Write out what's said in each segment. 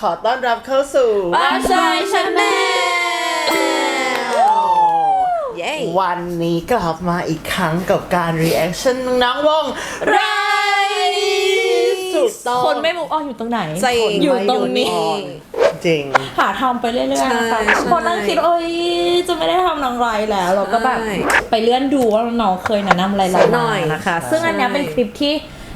ขอต้อนรับเข้าสู่บ้านชายชาแนลเย้วันนี้กลับมาอีกครั้งกับการ reaction น้องวงไรถูกต้องคนไม่มุกออนอยู่ตรงไหนจริงอยู่ตรงนี้ จริง หาทำไปเรื่อยๆนะคะใช่คนนั่งคิดเอ้ยจะไม่ได้ทำนางไรายแล้ว เราก็แบบใช่ไปเลื่อนดูว่าน้องเคยแนะนำอะไรเราสักหน่มาอยนะคะใช่ซึ่งอันเนี้ยเป็นคลิปที่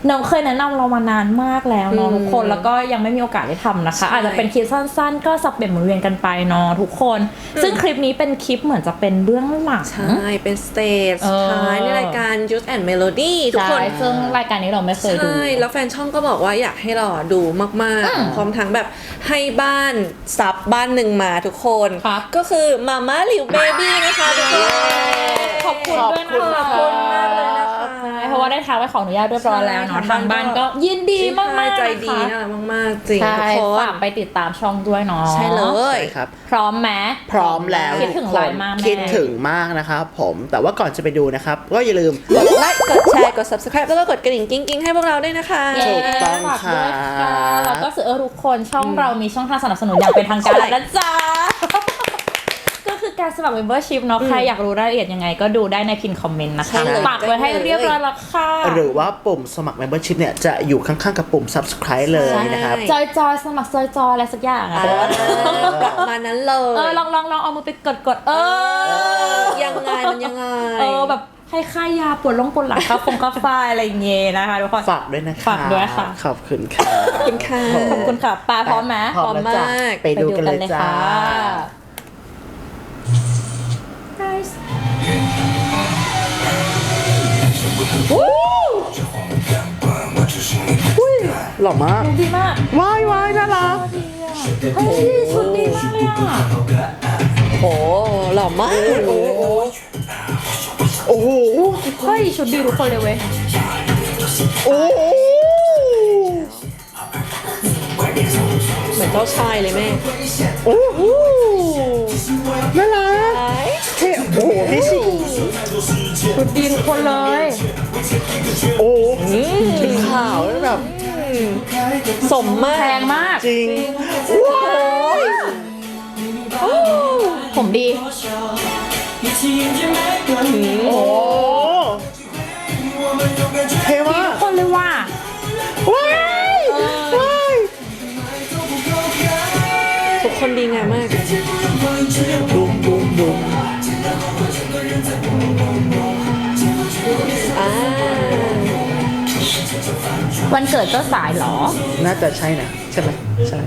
น้องเคยแนะนำเรามานานมากแล้วเนาะอืมทุกคนแล้วก็ยังไม่มีโอกาสได้ทำนะคะใช่อาจจะเป็นคลิปสั้น ๆ ก็สับเปลี่ยนหมุนเวียนกันไปเนาะทุกคน ซึ่งคลิปนี้เป็นคลิปเหมือนจะเป็นเบื้องหลัง ใช่ เป็นสเตจเออสุดท้ายในรายการ Juice and Melody ทุกคน ใช่ซึ่งรายการนี้เราไม่เคยดู ใช่ แล้วแฟนช่องก็บอกว่าอยากให้เราดูมาก อืมๆ พร้อมทั้งแบบให้บ้านซับบ้านหนึ่งมาทุกคน ครับ ก็คือมาม่าหลิวเบบี้นะคะทุกคน ขอบคุณด้วยนะขอบคุณมากเลยนะ ว่าได้ทางไว้ขออนุญาตเรียบร้อยแล้วเนาะใช่ทางบ้านก็ยินดีมากๆใจนะคะดีน่ารักมากๆจริงใช่ทุกคนฝากไปติดตามช่องด้วยเนาะใช่เลยใช่ครับ พร้อมไหมพร้อมแล้วคิดถึงทุกไลคนน์มากแม่คิดถึงมากนะครับผมแต่ว่าก่อนจะไปดูนะครับ ก็อย่าลืมกดไลค์กดแชร์กด subscribe แล้วก็กดกระดิ่งกิ้งกิ้งๆให้พวกเราด้วยนะคะเย้ถูกต้องฝากด้วยค่ะแล้วก็สื่อทุกคนช่องเรามีช่องทางสนับสนุนอย่างเป็นทางการใช่แล้วนะจ๊ะก็ คือการสมัคร membership เนาะใครอยากรู้รายละเอียดยังไง ก็ดูได้ในพินคอมเมนต์นะคะใช่เลยฝากไว้ให้เรียบร้อยแล้วค่ะหรือว่าปุ่มสมัคร membership เนี่ยจะอยู่ข้างๆกับปุ่ม subscribe เลยนะครับใช่จอยจอยสมัครจอยจอยอะไรสักอย่างอะประมาณนั้นเลยเออลองลองลองเอามือไปกดกดเออ ยังไงมันยังไง เออแบบให้ค่ายาปวดลงปวดหลังครับฟงกาแฟอะไรอย่างเงี้ยนะคะทุกคน ฝากด้วยนะคะฝากด้วยค่ะ ขอบคุณค่ะขอบคุณค่ะ ขอบคุณค่ะปลาพร้อมไหม พร้อมแล้วจ้ะพร้อมมาก ไปดูกันเลย จ้าหล่อมากดีมากว้ายว้ายน่ารักเฮ้ยชุดดีมากเลยอะโอ้หล่อมากโอ้โหเฮ้ยชุดดีทุกคนเลยเว้ยโอ้โหเหมือนเจ้าชายเลยแม่โอ้โห น่ารักเท่โอ้โหพี่สิงชุดดีทุกคนเลย โอ้ชุดขาวแล้วแบบสมมาแพกงมาก จริงว้าวผมดี โอ้เท่มากทุกคนเลยว่ะว้ายว้ายทุกคนดีงามมาก วันเกิดก็สายหรอ น่าจะใช่นะใช่ไหมใช่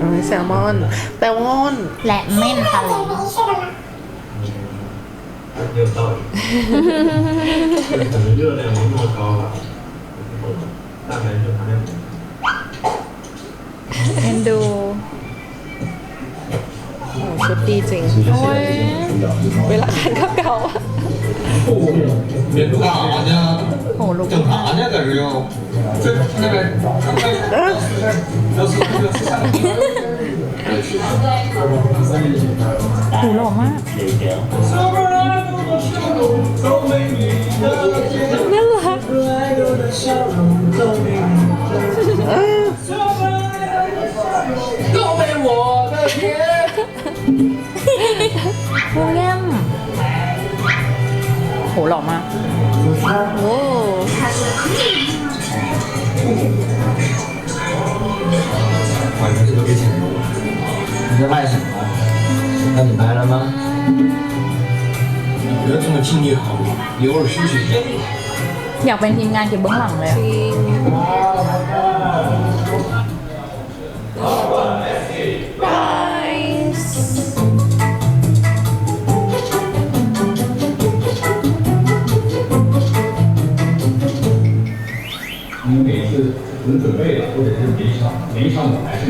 เอ้ยแซลมอนแซลวอนและเม่นทะเลเอ็นดูโอ้ชุดดีจริง โอ้ยเวลาคานข้าเก่า 어, 아, 아냐. 아냐 달래요. 오, 我的天。 หหล่อมาก โอ้ 晚上这都给钱了，你在卖什么？那你卖了吗？你觉得这么敬业好吗？你偶尔休息一下。 อยากเป็นทีมงานเก็บเบื้องหลังเลยอะ จริง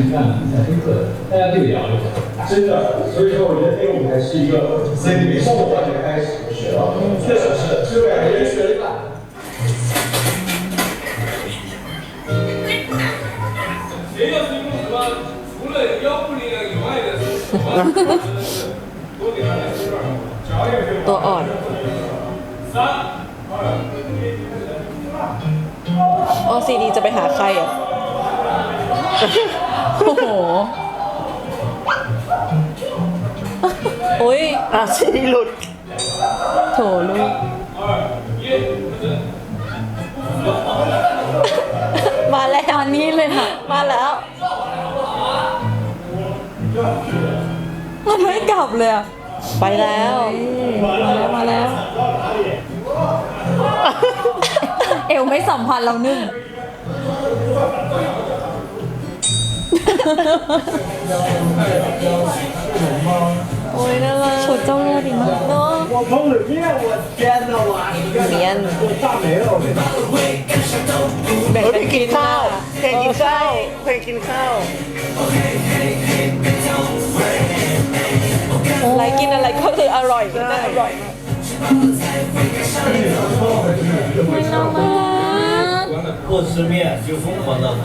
一场舞台是这样比赛深刻的，大家对聊就很大。真的，所以说我觉得这个舞台是一个在美术的环节开始学到，确实是，就感觉学了一半。谁要是用什么除了腰部力量以外的手啊，多给他来一段。脚也可以。 ตัวอ่อน 三二 ออซีดีจะไปหาใครอ่ะ โอ้โหโอ้ยอะชีหลุด โถลูก มาแล้วตอนนี้เลยค่ะ มาแล้ว มันไม่กลับเลยอะไปแล้ว มาแล้วมาแล้ว เอวไม่สัมพันธ์เรานึ่ง โอ้ยน่ารัก ชุดเจ้าเลือดดีมาก เนาะ 我从里面，我天哪，我 เนียน 我炸没了，我跟你讲。 แบ่ง เฮ้ย กัน กิ กิ น น ข้าว น่ะ เพลงกินข้าวเพลงกินข้าว อะไรกินอะไรก็คืออร่อยกินได้อร่อยมาก 不吃面就疯狂的喝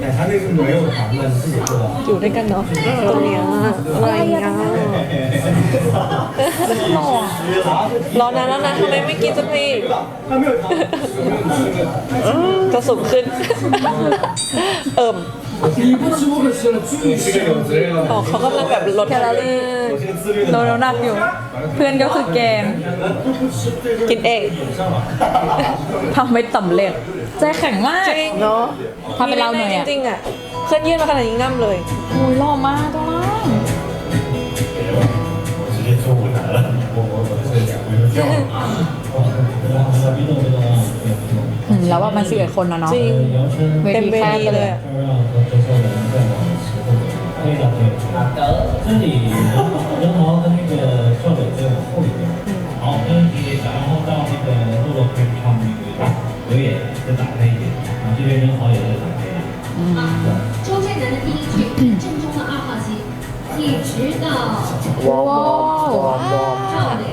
奶茶那个没有糖的，你自己喝。 อยู่ด้วยกันเนาะตรงเนี้ยอะไรเงี้ยรอนานแล้วนะทำไมไม่กินสักทีจะสูงขึ้น เอิ่ม บอกเขากำลัแบบลดแคลอรี่ลดน้ำหนักอยู่ เพื่อนก็คือแกงกินเองทำไม่สำเร็จใจแข็งมากเนาะทำเป็นเราหน่อยอะจริงๆอะเคลื่อนยืดมาขนาดนี้ง่ำเลยโอ้ยหล่อมากตัวล่าง แล้วว่ามันสิบเอ็ดคนแล้วเนาะจริงเวทีแคบเลยว้าว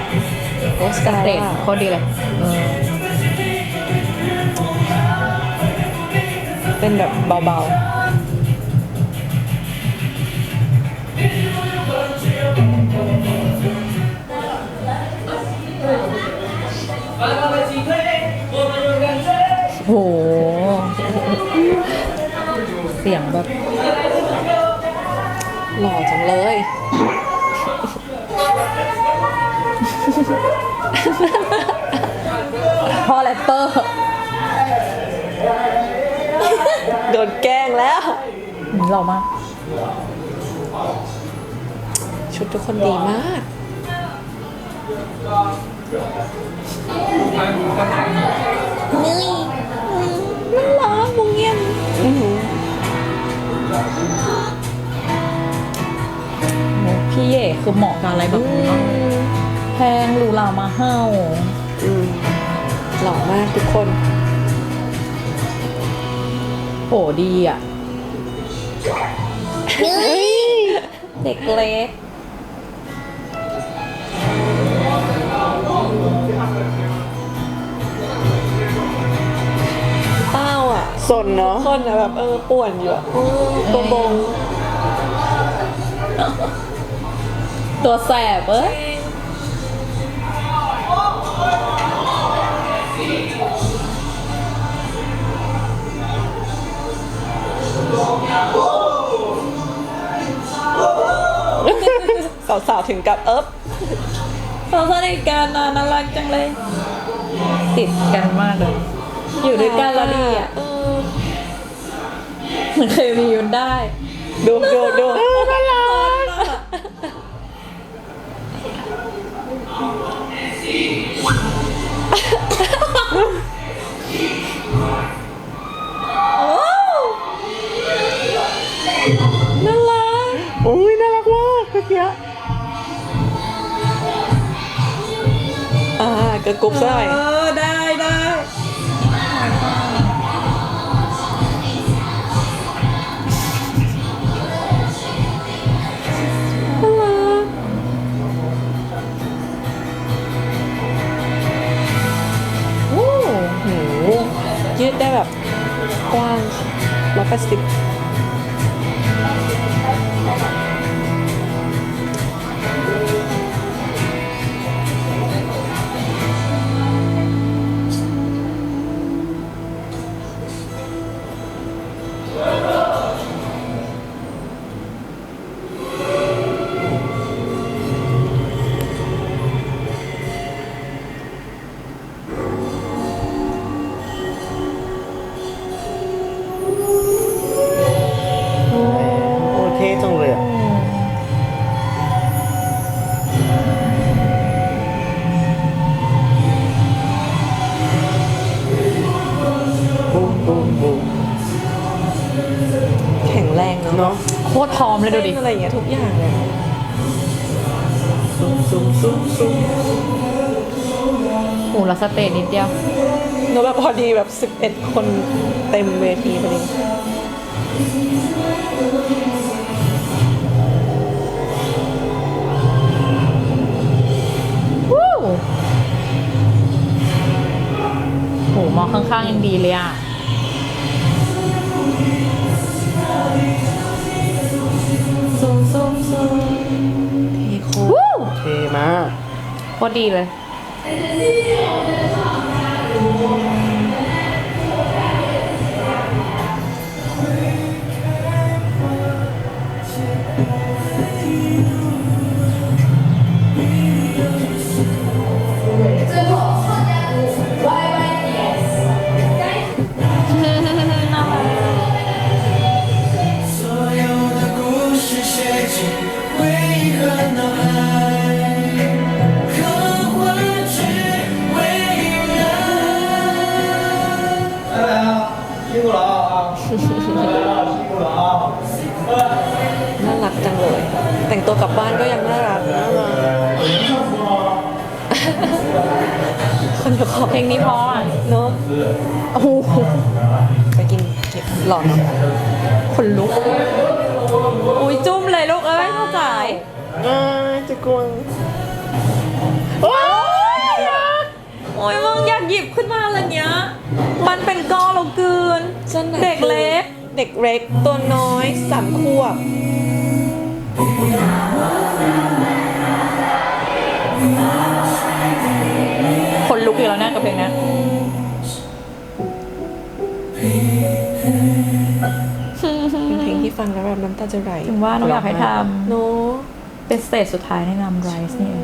โอสการ์เตะโคตรดีเลยเออเป็นแบบเบาๆ โห เสียงแบบ หล่อจังเลย พ่อแรปเปอร์ โดนแกล้งแล้ว หล่อมาก ชุดทุกคนดีมาก นี่น่ารักมุงเงียบพี่เย่คือเหมาะกับอะไรแบบนี้เนอะ แพงหรูหรามาเห่าอืมหล่อมากทุกคน โหดีอะ เด็กเล็กเต้าอะสนเนาะคนอะแบบเออป่วนอยู่อะอืมตัวบง ตัวแสบเอ้ย ถึงกับเอิบเราสนิทกันนะน่ารักจังเลย ติดกันมากเลย อยู่ด้วยกันแล้วดีอะเออเหมือนเคยมีมันได้ ดูดูดูน่ารัก กุ๊บซ้ายเออได้ได้โอ้โหยืดได้แบบกว้างร้อยแปดสิบ อะไรอย่างเงี้ยทุกอย่างเลยซุ้มซุ้มซุ้มซุ้มโหล้วสเตจนิดเดียวแล้วแบบพอดีแบบ 11 คนเต็มเวทีพอดีวู้โหมองข้างๆยังดีเลยอะ คตรดีเลย เดียวขอเพลงนี้เพราะอะเนาะโอ้โหไปกินเก็บหลอดเนาะคนลุก อุ้ยจุ้มเลยลูกเอ้ยเข้าใจอ้ายจะกวงว้ายโอ้ยมึงอยากหยิบขึ้นมาอะไรเงี้ย มันเป็นก้อนเราเกินส้นไหนเด็กเล็ก เด็กเล็กตัวน้อยสามขวบ คนลุกอยู่แล้วนะกับเพลงนี้เป็นเพลงที่ฟังแล้วแบบน้ำตาจะไหลถึงว่าเราอยากให้ทเนาะำเป็นสเตจสุดท้ายในนำไรส์เนี่ย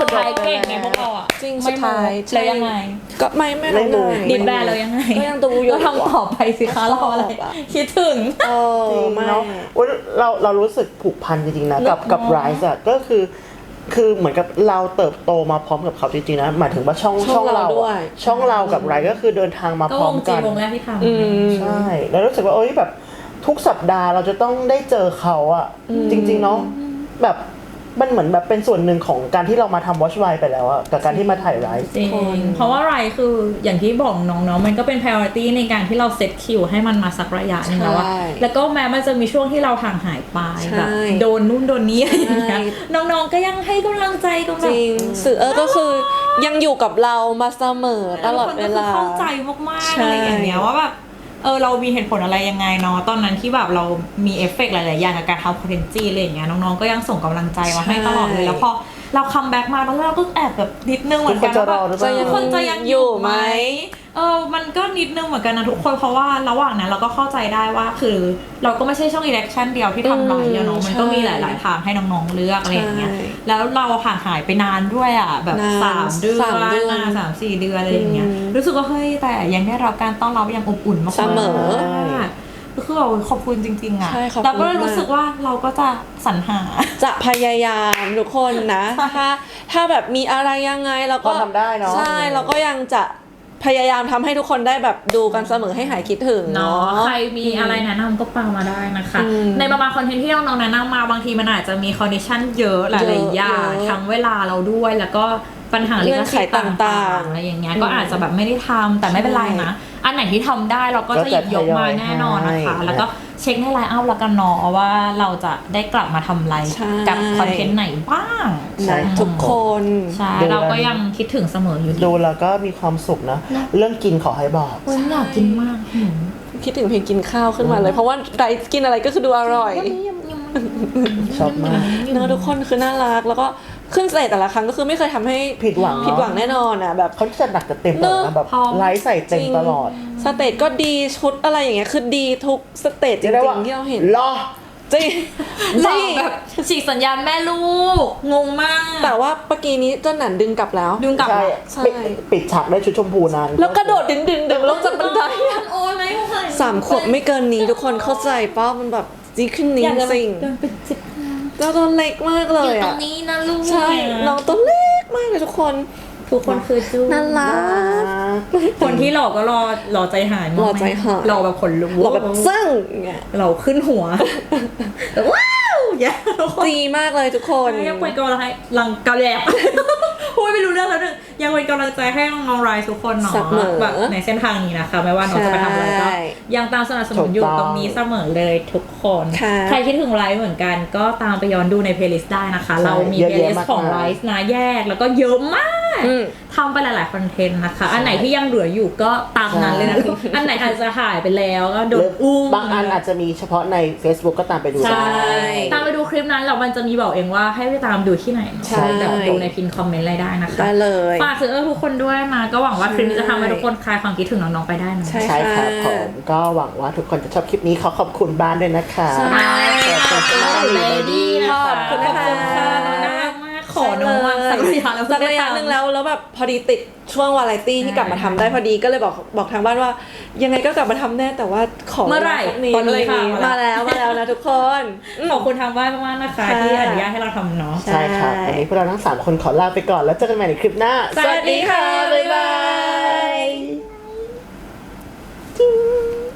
สุดท้ายเก่งไงพวกเราอะจริงไม่สุดท้ายรู้แล้วยังไง ก็ไม่ไม่ไม่รู้ไงดิดแบนเรายังไงก็ยังดูอยู่ ก็ทำต่อไปสิคะรออะไรชอบอะคิดถึง เออจริงไม่ เนาะโอ๊ยเราเรารู้สึกผูกพันจริงๆนะกับกับไรซ์อะก็คือ คือเหมือนกับเราเติบโตมาพร้อมกับเขาจริงๆนะหมายถึงว่าช่องช่องเราอะด้วยช่องเรากับไรซ์ก็คือเดินทางมาก็พร้วอมงจีกัน วงแรกที่ทำอืม ใช่แล้วรู้สึกว่าเอ้ยแบบทุกสัปดาห์เราจะต้องได้เจอเขาอะจริง ๆ เนาะแบบ มันเหมือนแบบเป็นส่วนหนึ่งของการที่เรามาทำวอชไวไปแล้วอะกับการที่มาถ่ายไรซ์จริงเพราะว่าไรคืออย่างที่บอกน้องๆมันก็เป็น priority ในการที่เราเซตคิวให้มันมาสักระยะหนึงแล้วอะใช่แล้วก็แม้มันจะมีช่วงที่เราห่างหายไปใช่ แบบโดนนู่นโดนนี้อะไรอย่างเงี้ยใช่น้องๆก็ยังให้กำลังใจกันแบจบริงสื่อเออก็คือยังอยู่กับเรามาเสมอตลอดเวลาทุกคนก็คือเข้าใจมากๆใช่อะไรอย่างเงี้ยว่าแบบ เออเรามีเหตุผลอะไรยังไงเนาะตอนนั้นที่แบบเรามีเอฟเฟกต์หลาย ๆ อย่างกับการทำคอนเทนต์จีอะไรอย่างเงี้ยน้อง ๆ ก็ยังส่งกำลังใจมาให้ตลอดเลยแล้วพอ เราคัมแบ็กมาตอนแรกเราก็แอบแบบนิดนึงเหมือนกันทุกคนจะรอว่าหรือแบบเปล่า ทุกคนจะยังอยู่ไหม เออ มันก็นิดนึงเหมือนกันนะทุกคนเพราะว่าระหว่างนั้นเราก็เข้าใจได้ว่าคือ เราก็ไม่ใช่ช่องอิเล็กชันเดียวที่ทำไลฟ์อะเนาะมันก็มีหลาย ๆ ทางให้น้อง ๆ เลือกอะไรอย่างเงี้ยใช่แล้วเราห่างหายไปนานด้วยอะแบบนานสามเดือนสามเดือนนสามสี่เดือนอะไรอย่างเงี้ยอืมรู้สึกว่าเฮ้ยแต่ยังได้รับการต้อนรับอย่างอบอุ่นมากๆ เสมอก็ คือแบบขอบคุณจริง ๆอะใช่ขอบคุณแล้วก็เลยมากรู้สึกว่าเราก็จะสรรหา จะพยายามทุกคนนะ ถ้าถ้าแบบมีอะไรยังไงเราก็ก็ทำได้เนอะ ใช่เราก็ยังจะพยายามทำให้ทุกคนได้แบบดูกันเสมอให้หายคิดถึงเนาะ เนาะใครมีอะไรแนะนำก็ปามาได้นะคะ อืมในบางคอนเทนต์ที่น้องๆแนะนำมาบางทีมันอาจจะมีคอนดิชันเยอะหลายๆอย่างเยอะ ทั้งเวลาเราด้วยแล้วก็ ปัญหาลิขสิทธิ์เงื่อนไขต่าต่างงๆๆอะไรอย่างเงี้ยก็อาจจะแบบไม่ได้ทำแต่ไม่เป็นไรนะ อันไหนที่ทำได้เราก็จะหยิบยกมาแน่นอนนะคะก็จะทยอยให้แล้วก็เช็คในไลน์อัพแล้วกันเนาะว่าเราจะได้กลับมาทำอะไรใช่กับคอนเทนต์ไหนบ้างใช่นะทุกคนใช่เราก็ยังคิดถึงเสมออยู่ดีดูแล้วก็มีความสุขนะ เรื่องกินขอให้บอกเฮ้ยอยากกินมากหิวคิดถึงเพลงกินข้าวขึ้นมาเลย เพราะว่าไดกินอะไรก็คือดูอร่อยชอบมากเนอะทุกคนคือน่ารักแล้วก็ ขึ้นสเตจแต่ละครั้งก็คือไม่เคยทำให้ผิดหวังเนอะผิดหวังแน่นอนอะแบบ เขาจะหนักจะเต็มแบบเนนะอะแบบพร้อม ไลฟ์ใส่เต็มตลอดสเตจก็ดีชุดอะไรอย่างเงี้ยคือดีทุกสเตจจจะได้ว่าริงๆที่เราเห็นรอ จริงหจลอริกงแบบฉีกสัญญาณแม่ลูก งงมาก แต่ว่าเมื่อกี้นี้เจ้าหนันดึงกลับแล้ว ดึงกลับใช่มาใช่ ปิดปิดฉากด้วยชุดชมพูนานแล้วกระโดดดึงดึงดึงลงจากบันไดอะโอ้ยไม่เคยสามขวบไม่เกินนี้ทุกคนเข้าใจป้ามันแบบจีขึ้นนี้อยากจะจริง เดินเป็นสิบ แล้วตัวเล็กมากเลอยยู่ตรอะงนี้นะลูกใช่น้องตัวเล็กมากเลยทุกคน ทุกคนคือจูน่ารัก คนที่หลอกก็รอรอใจหายมากรอใจหาย รอแบบขนลุกเราแบบซึ่งอย่างเงี้ย เราขึ้นหัวแบบว้าวอย่างเงี้ยทุกคนดีมากเลยทุกคนยังเป็นกำลังให้ลังกระแลบพูดไม่รู้เรื่องแล้วนึงยังเป็นกำลังใจให้น้องๆไรซ์ทุกคนเนาะเสมอแบบในเส้นทางนี้นะคะ ไม่ว่าน้องจะไปทำอะไรก็ใช่ยังตามสนับสนุนอยู่ถูกต้องตรงนี้เสมอเลยทุกคนค่ะใครคิดถึงไลฟ์เหมือนกันก็ตามไปย้อนดูในเพลย์ลิสต์ได้นะคะใช่เรามีเยอะเพลย์แยะลิสมากต์ของมายไลฟ์นะแยกแล้วก็เยอะมาก อืม ทำไปหลาย ๆ คอนเทนต์นะคะ อันไหนที่ยังเหลืออยู่ก็ตามนั้นเลยนะอันไหนอาจจะหายไปแล้วก็โดนอุ้ม บางอันอาจจะมีเฉพาะใน Facebook ก็ตามไปดูใช่ ได้ ตามไปดูคลิปนั้นแล้วมันจะมีบอกเองว่าให้ไปตามดูที่ไหนใช่ แต่ดูในพินคอมเมนต์อะไรได้นะคะ ได้เลย ฝากถึงเออทุกคนด้วยมา ก็หวังว่าคลิปนี้จะทำให้ทุกคนคลายความคิดถึงน้องๆไปได้นะใช่ ใช่ครับค่ะ ผมก็หวังว่าทุกคนจะชอบคลิปนี้ขอขอบคุณบ้านด้วยนะคะ ใช่ ขอบคุณมากเลเลยดี้นะขคะอบคุณนะคะ ขอบณค่ะ ขอน้องมาสักระยะแล้วสักระยะหนึ่งแล้วแล้วแบบพอดีติดช่วงวาไรตี้ที่กลับมาทำได้พอดีก็เลยบอกบอกทางบ้านว่า ยังไงก็กลับมาทำแน่แต่ว่าขอเมื่อไหร่ตอนนี้มาแล้วมาแล้วนะทุกคนขอบคุณทางบ้านมากๆนะคะ ที่อนุญาตให้เราทำเนาะใช่ครับวันนี้พวกเราทั้งสามคนขอลาไปก่อนแล้วเจอกันใหม่ในคลิปหน้า สวัสดีค่ะบ๊ายบาย